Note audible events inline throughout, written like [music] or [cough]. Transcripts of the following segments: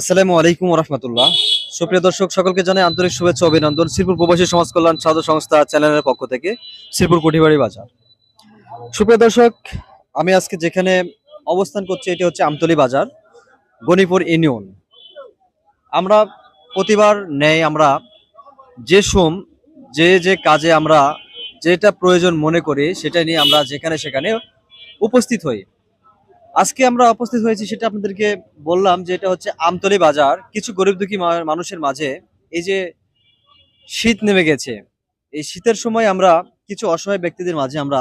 আসসালামু আলাইকুম রহমতুল্লাহ। সুপ্রিয় দর্শক, সকলকে জানাই আন্তরিক শুভেচ্ছা অভিনন্দন। শ্রীপুর প্রবাসী সমাজ কল্যাণ সাধু সংস্থা চ্যানেলের পক্ষ থেকে শ্রীপুর কুঠিবাড়ি বাজার। সুপ্রিয় দর্শক, আমি আজকে যেখানে অবস্থান করছি, এটি হচ্ছে আমতলি বাজার গণিপুর ইউনিয়ন। আমরা প্রতিবার নেই, আমরা যে সোম, যে যে কাজে আমরা যেটা প্রয়োজন মনে করি, সেটা নিয়ে আমরা যেখানে সেখানে উপস্থিত হই। আজকে আমরা উপস্থিত হয়েছি, সেটা আপনাদেরকে বললাম যে এটা হচ্ছে আমতলি বাজার। কিছু গরিব দুঃখী মানুষের মাঝে এই যে শীত নেমে গেছে, এই শীতের সময় আমরা কিছু অসহায় ব্যক্তিদের মাঝে আমরা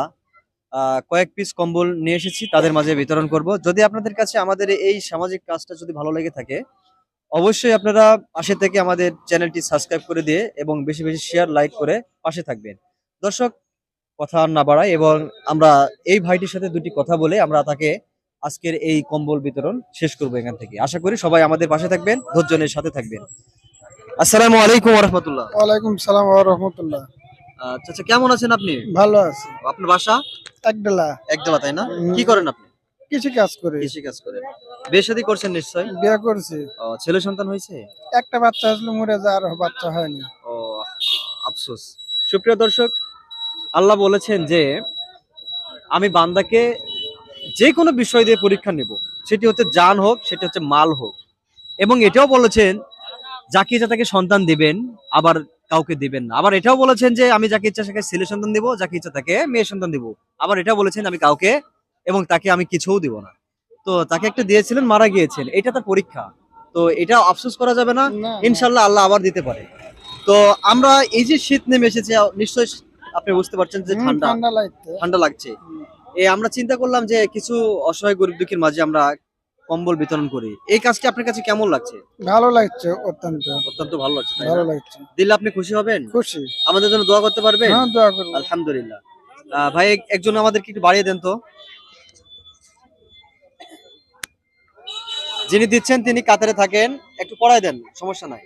কয়েক পিস কম্বল নিয়ে এসেছি, তাদের মাঝে বিতরণ করব। যদি আপনাদের কাছে আমাদের এই সামাজিক কাজটা যদি ভালো লেগে থাকে, অবশ্যই আপনারা পাশে থেকে আমাদের চ্যানেলটি সাবস্ক্রাইব করে দিয়ে এবং বেশি বেশি শেয়ার, লাইক করে পাশে থাকবেন। দর্শক, কথা না বাড়াই এবং আমরা এই ভাইটির সাথে দুটি কথা বলে আমরা তাকে আজকের এই কম্বল বিতরণ শেষ করব এখান থেকে। আশা করি সবাই আমাদের পাশে থাকবেন ধৈর্যের সাথে থাকবেন। আসসালামু আলাইকুম রহমতুল্লাহ ওয়ালাইকুম সালাম রাহমাতুল্লাহ আচ্ছা কেমন আছেন আপনি? ভালো আছি। আপনার বাসা? একডলা একদলা তাই না? কি করেন আপনি? কিছু কাজ করি। কৃষি কাজ করেন। বিয়ে শাদী করছেন নিশ্চয়? বিয়ে করছি। ছেলে সন্তান হয়েছে? একটা বাচ্চা আসলে মরে যায় আর বাচ্চা হয়নি ও আফসোস। সুপ্রিয় দর্শক আল্লাহ বলেছেন যে আমি বান্দাকে যে কোনো বিষয় দিয়ে পরীক্ষা নেব সেটি হচ্ছে জান হোক সেটি হচ্ছে মাল হোক। এবং এটাও বলেছেন যাকে ইচ্ছা তাকে সন্তান দিবেন আবার কাউকে দিবেন না। আবার এটাও বলেছেন যে আমি যাকে ইচ্ছা তাকে ছেলে সন্তান দিব যাকে ইচ্ছা তাকে মেয়ে সন্তান দিব। আবার এটাও বলেছেন আমি কাউকে এবং তাকে আমি কিছুও দিব না। তো তাকে একটা দিয়েছিলেন মারা গিয়েছেন। এটা তার পরীক্ষা। তো এটা আফসোস করা যাবে না। ইনশাল্লাহ আল্লাহ আবার দিতে পারে। তো আমরা এই যে শীত নেমে এসেছে নিশ্চয়ই আপনি বুঝতে পারছেন যে ঠান্ডা। ঠান্ডা লাগছে। আমরা চিন্তা করলাম যে কিছু অসহায় গরিব দুঃখীর মাঝে আমরা কম্বল বিতরণ করি। এই কাজটি আপনার কাছে কেমন লাগছে? ভালো লাগছে অত্যন্ত। অত্যন্ত ভালো লাগছে তাই না? ভালো লাগছে। দিলে আপনি খুশি হবেন? খুশি। আমাদের জন্য দোয়া করতে পারবেন? হ্যাঁ দোয়া করব। আলহামদুলিল্লাহ। আহ, ভাই এক- একজন আমাদেরকে একটু বাড়িয়ে দেন তো। যিনি দিচ্ছেন তিনি কাতারে থাকেন। একটু পড়ায় দেন সমস্যা নাই।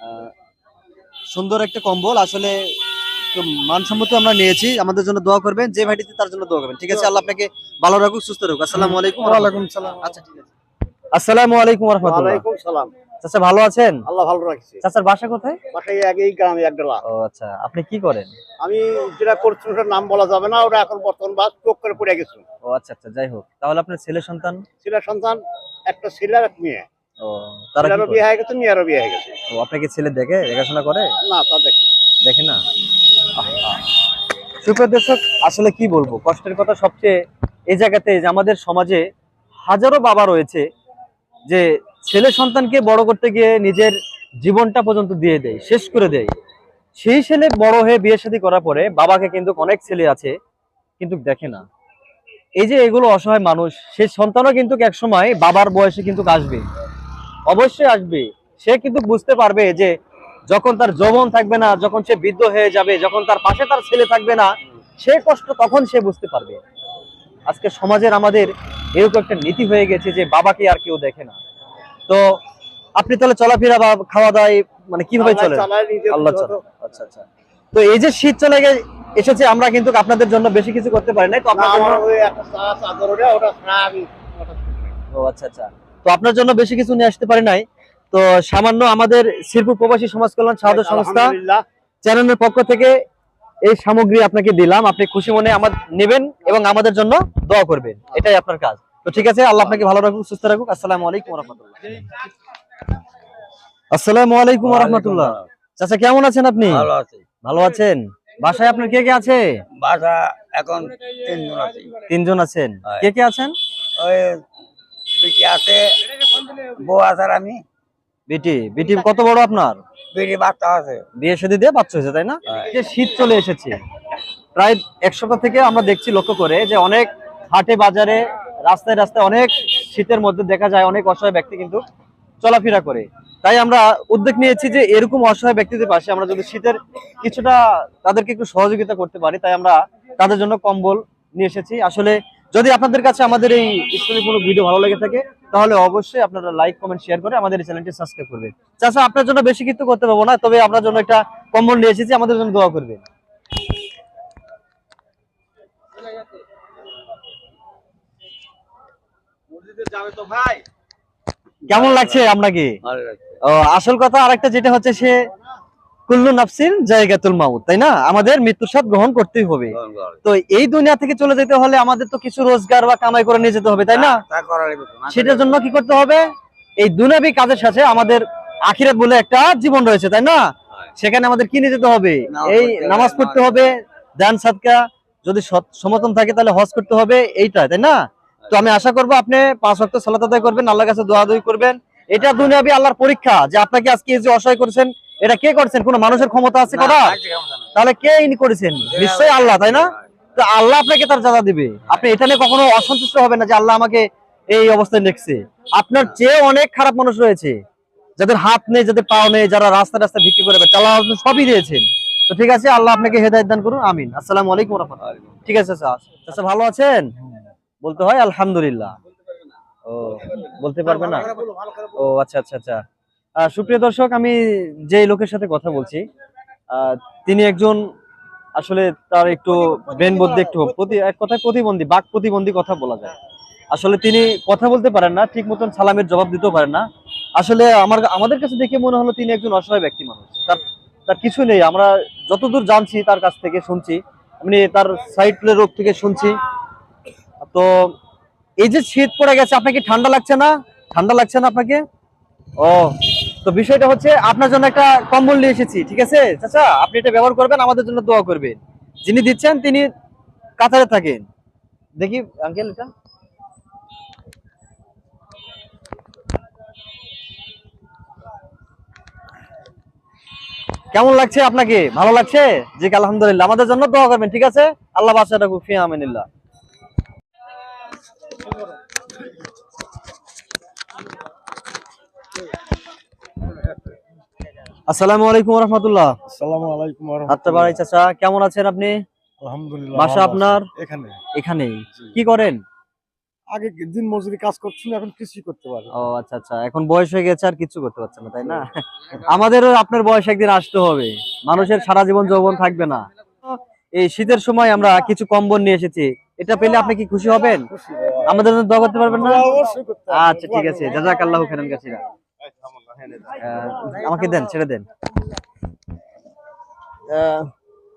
আহ, সুন্দর একটা কম্বল। আসলে মানসম্মত আমরা নিয়েছি। আমাদের জন্য দোয়া করবেন। যে ভাইটিতে তার জন্য দোয়া করবেন। ঠিক আছে? আল্লাহ আপনাকে ভালো রাখুক সুস্থ রাখুক। আসসালামু আলাইকুম ওয়ালাইকুম সালাম। আচ্ছা ঠিক আছে। আসসালামু আলাইকুম রাহমাতুল্লাহ। ওয়ালাইকুম সালাম। চাচা ভালো আছেন? আল্লাহ ভালো রাখছে। চাচার বাসা কোথায়? বাসায় এক এই গ্রামে এক ও আচ্ছা। আপনি কি করেন? আমি যেটা করছি ওটার নাম বলা যাবে না। ওটা এখন বর্তমান বাস চোখ করে পড়ে গেছে। ও আচ্ছা আচ্ছা। যাই হোক। তাহলে আপনার ছেলে সন্তান? ছেলের সন্তান একটা ছেলে আর এক মেয়ে। ও তারা বিয়ে হয়ে গেছে মেয়েরও বিয়ে হয়ে গেছে। ও আপনাকে ছেলে দেখে দেখাশোনা করে? না তা দেখে না। আহা। সুপ্রিয় দর্শক, আসলে কি বলব? কষ্টের কথা সবচেয়ে এই জায়গাতে যে আমাদের সমাজে হাজারো বাবা রয়েছে যে ছেলে সন্তানকে বড় করতে গিয়ে নিজের জীবনটা পর্যন্ত দিয়ে দেয়, শেষ করে দেয়। সেই ছেলে বড় হয়ে বিয়ে শাদী করার পরে বাবাকে কিন্তু অনেক ছেলে আছে, কিন্তু দেখে না। এই যে এগুলো অসহায় মানুষ সেই সন্তানও কিন্তু একসময় বাবার বয়সে কিন্তু আসবে। অবশ্যই আসবে। সে কিন্তু বুঝতে পারবে যে যখন তার যৌবন থাকবে না যখন সে বৃদ্ধ হয়ে যাবে যখন তার পাশে তার ছেলে থাকবে না সে কষ্ট তখন সে বুঝতে পারবে। আজকে সমাজের আমাদের এরকম একটা নীতি হয়ে গেছে যে বাবাকে আর কেউ দেখে না। তো আপনি তাহলে চলাফেরা বা খাওয়া দাওয়া মানে কীভাবে চলে আল্লাহ আচ্ছা আচ্ছা। তো এই যে শীত চলে গে- এসেছে আমরা কিন্তু আপনাদের জন্য বেশি কিছু করতে পারি নাই তো আপনার ও আচ্ছা আচ্ছা। তো আপনার জন্য বেশি কিছু নিয়ে আসতে পারি নাই তো সামান্য আমাদের শিল্প প্রবাসী সমাজ কল্যাণ সাহায্য সংস্থা চ্যানেলের পক্ষ থেকে এই সামগ্রী আপনাকে দিলাম। আপনি খুশি মনে আমার নেবেন এবং আমাদের জন্য দোয়া করবেন। এটাই আপনার কাজ। তো ঠিক আছে আল্লাহ আপনাকে ভালো রাখুক সুস্থ রাখুক। আসসালামু আলাইকুম রহমতুল্লাহ। আসসালামু আলাইকুম রহমতুল্লাহ। চাচা কেমন আছেন আপনি? ভালো আছে। ভালো আছেন? বাসায় আপনার কে কে আছে? বাসা এখন তিনজন আছে। তিনজন আছেন। কে কে আছেন? ওই আছে বউ আছে আর আমি। বিটি বিটি কত বড় আপনার? বিটি বাচ্চা আছে। বিয়ে শাদী দিয়ে বাচ্চা হয়েছে তাই না? হয়। যে শীত চলে এসেছে। প্রায় এক সপ্তাহ থেকে আমরা দেখছি লক্ষ্য করে যে অনেক হাটে বাজারে রাস্তায় রাস্তায় অনেক শীতের মধ্যে দেখা যায় অনেক অসহায় ব্যক্তি কিন্তু চলাফেরা করে। তাই আমরা উদ্যোগ নিয়েছি যে এরকম অসহায় ব্যক্তিদের পাশে আমরা যদি শীতের কিছুটা তাদেরকে একটু সহযোগিতা করতে পারি তাই আমরা তাদের জন্য কম্বল নিয়ে এসেছি। আসলে যদি আপনাদের কাছে আমাদের এই ইসলামিক কোনো ভিডিও ভালো লেগে থাকে তাহলে অবশ্যই আপনারা লাইক কমেন্ট শেয়ার করে আমাদের এই চ্যানেলটি সাবস্ক্রাইব করবেন। চাচা আপনার জন্য বেশি কিছু করতে পারব না তবে আপনার জন্য একটা কম্বল নিয়ে এসেছি আমাদের জন্য দোয়া করবেন। কেমন লাগছে আপনাকে? আসল কথা আরেকটা যেটা হচ্ছে সে কুল্লু নাফসিন জায়গাতুল মাউত তাই না? আমাদের মৃত্যুর স্বাদ গ্রহণ করতেই হবে। তো এই দুনিয়া থেকে চলে যেতে হলে আমাদের তো কিছু রোজগার বা কামাই করে নিয়ে যেতে হবে তাই না? সেটার জন্য কি করতে হবে? এই দুনিয়াবি কাজের সাথে আমাদের আখিরাত বলে একটা জীবন রয়েছে তাই না? সেখানে আমাদের কি নিয়ে যেতে হবে? এই নামাজ পড়তে হবে দান সাদকা যদি সমর্থন থাকে তাহলে হজ করতে হবে এইটা তাই না? তো আমি আশা করব আপনি পাঁচ ওয়াক্ত সালাত আদায় করবেন আল্লাহর কাছে দোয়া দোয়ি করবেন এটা দুনিয়াবি আল্লাহর পরীক্ষা যে আপনাকে আজকে এই যে অসহায় করেছেন এটা কে করছেন? কোনো মানুষের ক্ষমতা আছে জানো? তাহলে কে ইনি করেছেন? নিশ্চয়ই আল্লাহ তাই না? তো আল্লাহ আপনাকে তার জায়গা দিবে। আপনি এটা নিয়ে কখনো অসন্তুষ্ট হবেন না যে আল্লাহ আমাকে এই অবস্থায় রেখেছে আপনার চেয়ে অনেক খারাপ মানুষ রয়েছে। যাদের হাত নেই যাদের পাও নেই যারা রাস্তা রাস্তা ভিক্ষি করে আল্লাহ সবই দিয়েছেন। তো ঠিক আছে আল্লাহ আপনাকে হেদায়ত দান করুন আমিন। আসসালামু আলাইকুম ঠিক আছে স্যার। আচ্ছা ভালো আছেন? বলতে হয় আলহামদুলিল্লাহ। ও বলতে পারবে না? ও আচ্ছা আচ্ছা আচ্ছা। সুপ্রিয় দর্শক আমি যে লোকের সাথে কথা বলছি তিনি একজন আসলে তার একটু ব্রেন বুদ্ধি একটু প্রতি এক কথায় প্রতিবন্ধী বাক প্রতিবন্ধী কথা বলা যায়। আসলে তিনি কথা বলতে পারেন না ঠিক মতন সালামের জবাব দিতেও পারেন না। আসলে আমার আমাদের কাছে দেখে মনে হলো তিনি একজন অসহায় ব্যক্তি মানুষ। তার তার কিছু নেই আমরা যতদূর জানছি তার কাছ থেকে শুনছি মানে তার সাইড রোগ থেকে শুনছি। তো এই যে শীত পড়ে গেছে আপনাকে ঠান্ডা লাগছে না? ঠান্ডা লাগছে না আপনাকে? ও, তো বিষয়টা হচ্ছে আপনার জন্য একটা কম্বল নিয়ে এসেছি, ঠিক আছে? চাচা, আপনি এটা ব্যবহার করবেন, আমাদের জন্য দোয়া করবেন। যিনি দিচ্ছেন, তিনি কাতারে থাকেন। দেখি আঙ্কেল এটা। কেমন লাগছে আপনাকে? ভালো লাগছে? জি, আলহামদুলিল্লাহ, আমাদের জন্য দোয়া করবেন, ঠিক আছে? আল্লাহ বাচ্চা রাখুক ফি আমিনিল্লাহ আসসালামু আলাইকুম রহমতুল্লাহ। আসসালামু আলাইকুম চাচা কেমন আছেন আপনি? আলহামদুলিল্লাহ বাসা আপনার? এখানে। এখানেই। কি করেন? আগে দিন মজুরি কাজ করছিল এখন কিছুই করতে পারে ও আচ্ছা আচ্ছা। এখন বয়স হয়ে গেছে আর কিছু করতে না তাই না? [laughs] আমাদেরও আপনার বয়স একদিন আসতে হবে। মানুষের সারা জীবন যৌবন থাকবে না। এই শীতের সময় আমরা কিছু কম্বল নিয়ে এসেছি। এটা পেলে আপনি কি খুশি হবেন? আমাদের জন্য দোয়া করতে পারবেন না? অবশ্যই করতে আচ্ছা ঠিক আছে। জাজাক আল্লাহ খান কাছিরা আমাকে দেন ছেড়ে দেন।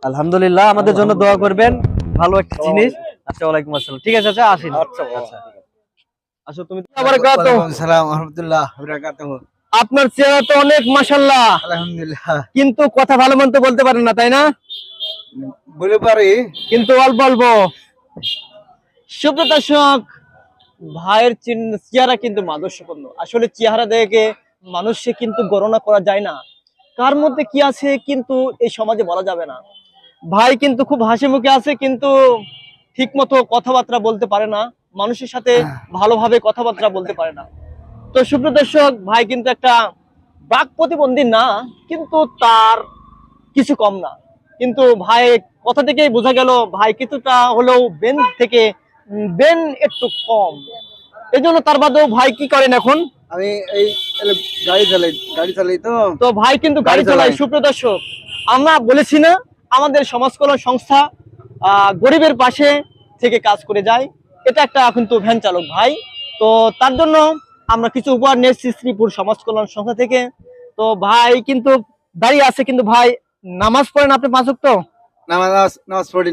আলহামদুলিল্লাহ আমাদের জন্য দোয়া করবেন। ভালো একটা জিনিস। আচ্ছা ওয়ালাইকুম আসসালাম। ঠিক আছে আচ্ছা আসেন। আচ্ছা, আচ্ছা। তুমি আসসালাম ওয়া বারাকাতুহু। আপনার চেহারা তো অনেক মাশাল্লাহ আলহামদুলিল্লাহ। কিন্তু কথা ভালো মন্দ বলতে পারেন না তাই না? বলে পারি। কিন্তু অল্প অল্প। সুপ্রদর্শক ভাইয়ের চেহারা কিন্তু মাদস্যপূর্ণ আসলে চেহারা দেখে মানুষে কিন্তু গণনা করা যায় না। কার মধ্যে কি আছে কিন্তু এই সমাজে বলা যাবে না। ভাই কিন্তু খুব হাসি মুখে আছে কিন্তু ঠিক মতো কথাবার্তা বলতে পারে না। মানুষের সাথে ভালোভাবে কথাবার্তা বলতে পারে না। তো সুপ্রদর্শক ভাই কিন্তু একটা বাক প্রতিবন্ধী না কিন্তু তার কিছু কম না। কিন্তু ভাই কথা থেকেই বোঝা গেল ভাই কিছুটা হলেও বেন থেকে বেন একটু কম। এই জন্য তার বাদেও ভাই কি করেন এখন? আমি এই গাড়ি চালাই গাড়ি চালাই তো। তো ভাই কিন্তু গাড়ি চালায়। সুপ্রদর্শক আমরা বলেছি না আমাদের সমাজ কল্যাণ সংস্থা গরিবের পাশে থেকে কাজ করে যায়। এটা একটা কিন্তু ভ্যান চালক ভাই। তো তার জন্য আমরা কিছু উপহার নিয়েছি শ্রীপুর সমাজ কল্যাণ সংস্থা থেকে। তো ভাই কিন্তু দাঁড়িয়ে আছে কিন্তু ভাই নামাজ পড়েন আপনি পাঁচ তো নামাজ নামাজ পড়ি।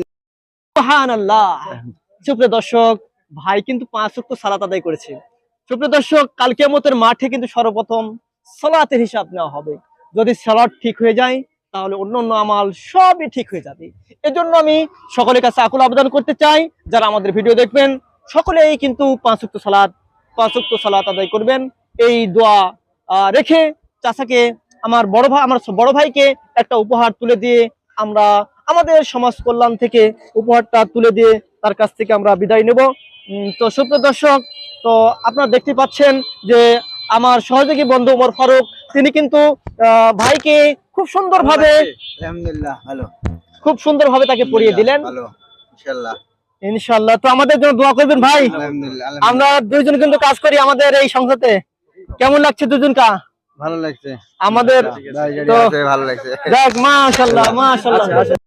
সুবহানাল্লাহ। সুপ্রিয় দর্শক ভাই কিন্তু পাঁচ ওয়াক্ত সালাত আদায় করেছে। সুপ্রিয় দর্শক কাল কিয়ামতের মাঠে কিন্তু সর্বপ্রথম সালাতের হিসাব নেওয়া হবে। যদি সালাত ঠিক হয়ে যায়, তাহলে অন্য অন্য আমাল সবই ঠিক হয়ে যাবে। এজন্য আমি সকলের কাছে আকুল আবেদন করতে চাই, যারা আমাদের ভিডিও দেখবেন, সকলেই কিন্তু পাঁচ ওয়াক্ত সালাদ পাঁচ ওয়াক্ত সালাত আদায় করবেন। এই দোয়া রেখে চাষাকে আমার বড় ভাই আমার বড় ভাইকে একটা উপহার তুলে দিয়ে আমরা আমাদের সমাজ কল্যাণ থেকে উপহারটা তুলে দিয়ে তার কাছ থেকে আমরা বিদায় নেব। তো সুপ্রিয় দর্শক তো আপনারা দেখতে পাচ্ছেন যে আমার সহযোগী বন্ধু ওমর ফারুক তিনি কিন্তু ভাইকে খুব সুন্দরভাবে আলহামদুলিল্লাহ ভালো। খুব সুন্দরভাবে তাকে পড়িয়ে দিলেন। ভালো। ইনশাআল্লাহ। ইনশাআল্লাহ। তো আমাদের জন্য দোয়া করবেন ভাই। আমরা দুইজন কিন্তু কাজ করি আমাদের এই সংসদে। কেমন লাগছে দুজনকা? ভালো লাগছে। আমাদের ভাই তো- ভালো লাগছে। যাক মাশাআল্লাহ মাশাআল্লাহ।